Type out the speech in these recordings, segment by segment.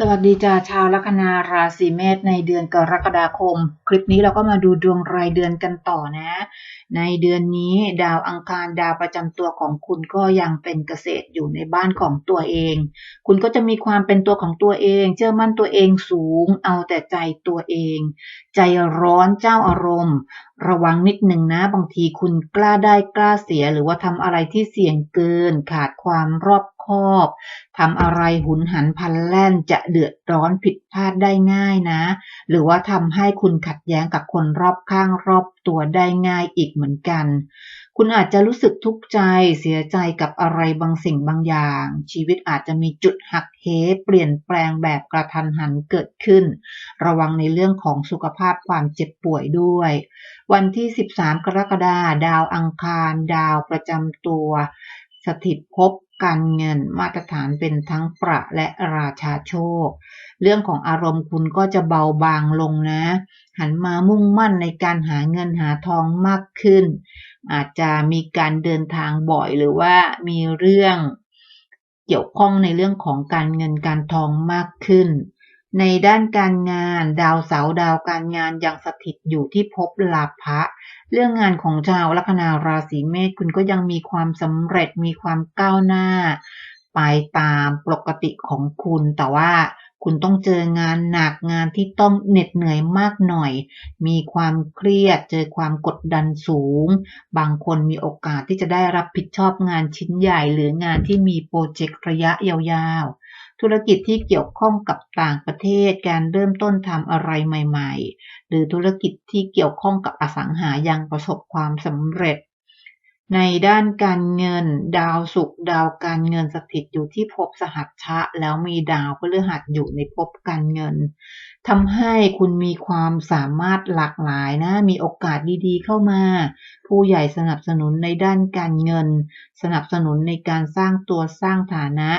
สวัสดีจ้าชาวลัคนาราศีเมษในเดือนกรกฎาคม คลิปนี้เราก็มาดูดวงรายเดือนกันต่อนะ ในเดือนนี้ดาวอังคารดาวประจำตัวของคุณก็ยังเป็นเกษตรอยู่ในบ้านของตัวเอง คุณก็จะมีความเป็นตัวของตัวเอง เชื่อมั่นตัวเองสูง เอาแต่ใจตัวเอง ใจร้อนเจ้าอารมณ์ ระวังนิดหนึ่งนะ บางทีคุณกล้าได้กล้าเสีย หรือว่าทำอะไรที่เสี่ยงเกิน ขาดความรอบคอบทำอะไรหุนหันพันแล่นจะเดือดร้อนผิดพลาดได้ง่ายนะ หรือว่าทำให้คุณขัดแย้งกับคนรอบข้างรอบตัวได้ง่ายอีกเหมือนกัน คุณอาจจะรู้สึกทุกข์ใจเสียใจกับอะไรบางสิ่งบางอย่าง ชีวิตอาจจะมีจุดหักเหเปลี่ยนแปลงแบบกระทันหันเกิดขึ้น ระวังในเรื่องของสุขภาพความเจ็บป่วยด้วย วันที่ 13 กรกฎาคมดาวอังคาร ดาวประจำตัว สถิตภพการเงินมาตรฐานเป็นทั้งประและราชาโชค เรื่องของอารมณ์คุณก็จะเบาบางลงนะ หันมามุ่งมั่นในการหาเงินหาทองมากขึ้น อาจจะมีการเดินทางบ่อยหรือว่ามีเรื่องเกี่ยวข้องในเรื่องของการเงินการทองมากขึ้น ในด้านการงานดาวเสาร์ดาวการงานยังสถิตอยู่ที่ภพลาภะเรื่องงานของชาวลัคนาราศีเมษคุณก็ยังมีความสำเร็จมีความก้าวหน้า ไปตามปกติของคุณ แต่ว่าคุณต้องเจองานหนักงานที่ต้องเหน็ดเหนื่อยมากหน่อย มีความเครียด เจอความกดดันสูง บางคนมีโอกาสที่จะได้รับผิดชอบงานชิ้นใหญ่หรืองานที่มีโปรเจกต์ระยะยาวๆ ธุรกิจที่เกี่ยวข้องกับต่างประเทศ การเริ่มต้นทำอะไรใหม่ ๆ หรือธุรกิจที่เกี่ยวข้องกับอสังหายังประสบความสำเร็จ ในด้านการเงิน ดาวศุกร์ดาวการเงินสถิตอยู่ที่ภพสหัชชะ แล้วมีดาวพฤหัสอยู่ในภพการเงินทำให้คุณมีความสามารถหลากหลายนะ มีโอกาสดีๆเข้ามา ผู้ใหญ่สนับสนุนในด้านการเงิน สนับสนุนในการสร้างตัวสร้างฐานะ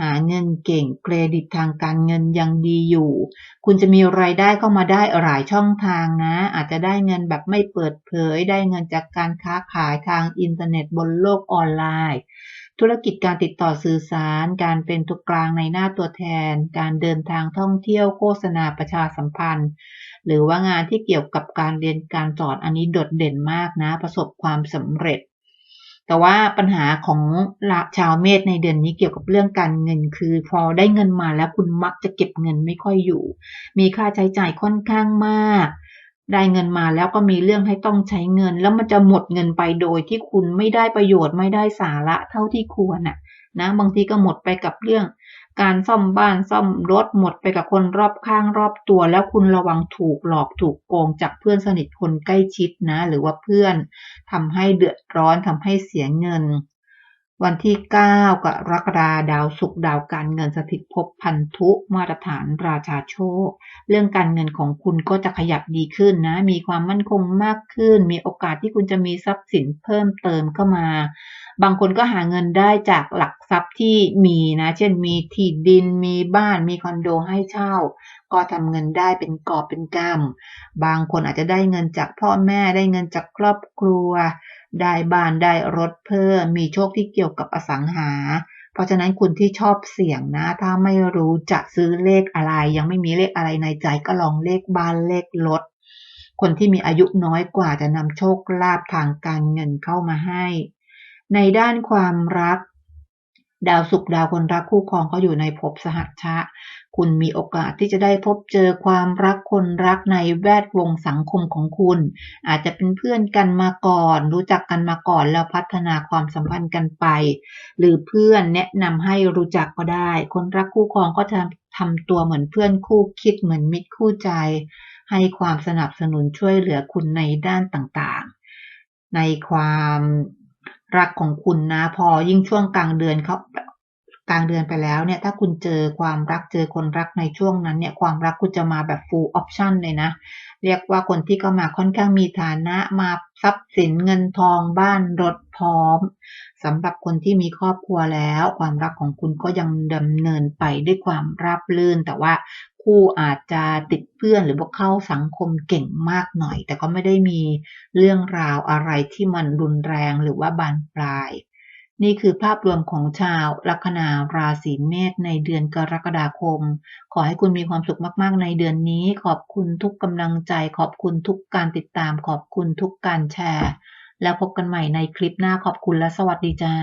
หาเงินเก่งเครดิตทางการเงินยังดีอยู่ คุณจะมีรายได้เข้ามาได้หลายช่องทางนะ อาจจะได้เงินแบบไม่เปิดเผย ได้เงินจากการค้าขายทางอินเทอร์เน็ตบนโลกออนไลน์ ธุรกิจการติดต่อสื่อสาร การเป็นตัวกลางในหน้าตัวแทน การเดินทางท่องเที่ยวโฆษณาประชาสัมพันธ์ หรือว่างานที่เกี่ยวกับการเรียนการสอนอันนี้โดดเด่นมากนะ ประสบความสำเร็จ แต่ว่าปัญหาของชาวเมษในเดือนนี้เกี่ยวกับเรื่องการเงินคือ พอได้เงินมาแล้วคุณมักจะเก็บเงินไม่ค่อยอยู่ มีค่าใช้จ่ายค่อนข้างมาก ได้เงินมาแล้วก็มีเรื่องให้ต้องใช้เงิน แล้วมันจะหมดเงินไปโดยที่คุณไม่ได้ประโยชน์ไม่ได้สาระเท่าที่ควรน่ะนะบางทีก็หมดไปกับเรื่อง การซ่อมบ้านซ่อมรถหมดไปกับคนรอบข้างรอบตัว แล้วคุณระวังถูกหลอกถูกโกงจากเพื่อนสนิทคนใกล้ชิดนะ หรือว่าเพื่อนทำให้เดือดร้อนทำให้เสียเงิน วันที่ 9กรกฎาดาวสุกดาวการเงินสถิตภพพันธุมาตรฐานราชาโชค เรื่องการเงินของคุณก็จะขยับดีขึ้นนะ มีความมั่นคงมากขึ้น มีโอกาสที่คุณจะมีทรัพย์สินเพิ่มเติมเข้ามา บางคนก็หาเงินได้จากหลักทรัพย์ที่มีนะ เช่นมีที่ดินมีบ้านมีคอนโดให้เช่า ก็ทำเงินได้เป็นกอบเป็นกำบางคนอาจจะได้เงินจากพ่อแม่ได้เงินจากครอบครัว ได้บ้านได้รถเพิ่มมีโชคที่เกี่ยวกับอสังหา เพราะฉะนั้นคุณที่ชอบเสี่ยงนะ ถ้าไม่รู้จะซื้อเลขอะไร ยังไม่มีเลขอะไรในใจก็ลองเลขบ้านเลขรถคนที่มีอายุน้อยกว่าจะนำโชคลาภทางการเงินเข้ามาให้ ในด้านความรัก ดาวสุขดาวคนรักคู่ครองเขาอยู่ในภพสหัชชะ คุณมีโอกาสที่จะได้พบเจอความรักคนรักในแวดวงสังคมของคุณ อาจจะเป็นเพื่อนกันมาก่อน รู้จักกันมาก่อนแล้วพัฒนาความสัมพันธ์กันไป หรือเพื่อนแนะนำให้รู้จักก็ได้ คนรักคู่ครองก็จะทำตัวเหมือนเพื่อนคู่คิดเหมือนมิตรคู่ใจ ให้ความสนับสนุนช่วยเหลือคุณในด้านต่างๆ ในความ รักของคุณนะ พอยิ่งช่วงกลางเดือนเขากลางเดือนไปแล้วเนี่ย ถ้าคุณเจอความรักเจอคนรักในช่วงนั้นเนี่ย ความรักคุณจะมาแบบ full option เลยนะ เรียกว่าคนที่เข้ามาค่อนข้างมีฐานะมาทรัพย์สินเงินทองบ้านรถพร้อมสำหรับคนที่มีครอบครัวแล้ว ความรักของคุณก็ยังดำเนินไปด้วยความราบรื่น แต่ว่า คู่อาจจะติดเพื่อนหรือว่าเข้าสังคมเก่งมากหน่อย แต่ก็ไม่ได้มีเรื่องราวอะไรที่มันรุนแรงหรือว่าบานปลาย นี่คือภาพรวมของชาวลัคนาราศีเมษในเดือนกรกฎาคม ขอให้คุณมีความสุขมาก ๆ ในเดือนนี้ ขอบคุณทุกกำลังใจ ขอบคุณทุกการติดตาม ขอบคุณทุกการแชร์ แล้วพบกันใหม่ในคลิปหน้าขอบคุณและสวัสดีจ้า